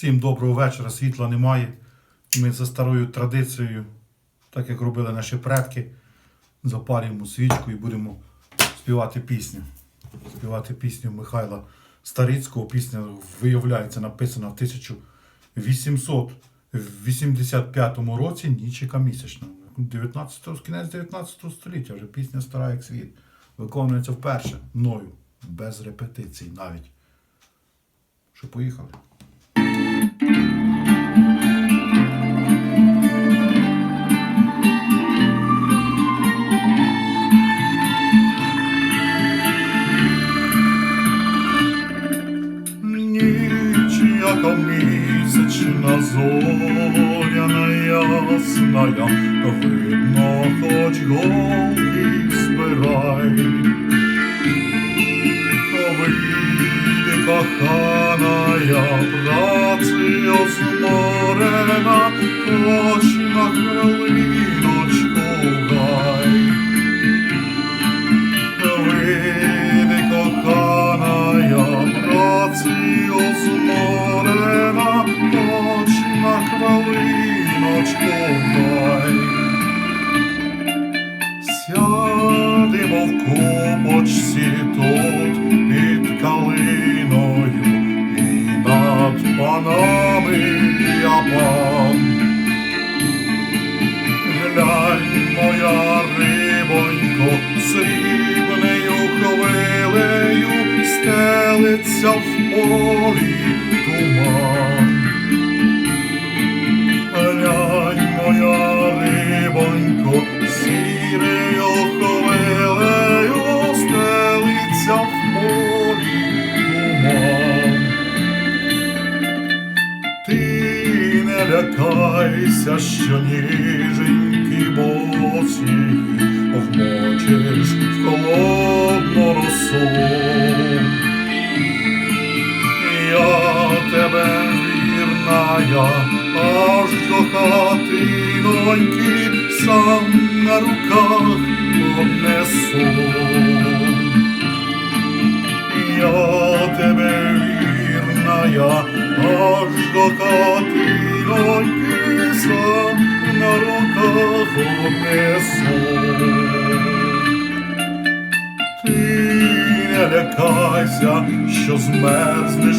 Всім доброго вечора, світла немає. Ми за старою традицією, так як робили наші предки, запалюємо свічку і будемо співати пісню. Співати пісню Михайла Старицького. Пісня, виявляється, написана в 1885 році Нічика місячна. 19, кінець 19 століття, вже пісня стара як світ. Виконується вперше мною, без репетицій навіть. Що поїхали? Місячна зоряна ясная, видно, хоч голки збирай. Вийди, коханая, працею зморена, хоч на хвилиночку гай. Вийди, коханая, працею зморена, гай. Сядемо в купочці тут під калиною, і над панами я пан. Глянь, моя рибонько, срібнею хвилею стелиться в полі туман. Лякайся, що ніженькі босі вмочиш в холодну росу. Я тебе вірна, я аж до хатиноньки сам на руках однесу. Я тебе вірна, аж до хатиноньки сам на руках унесу, Ти не лякайся, що змерзнеш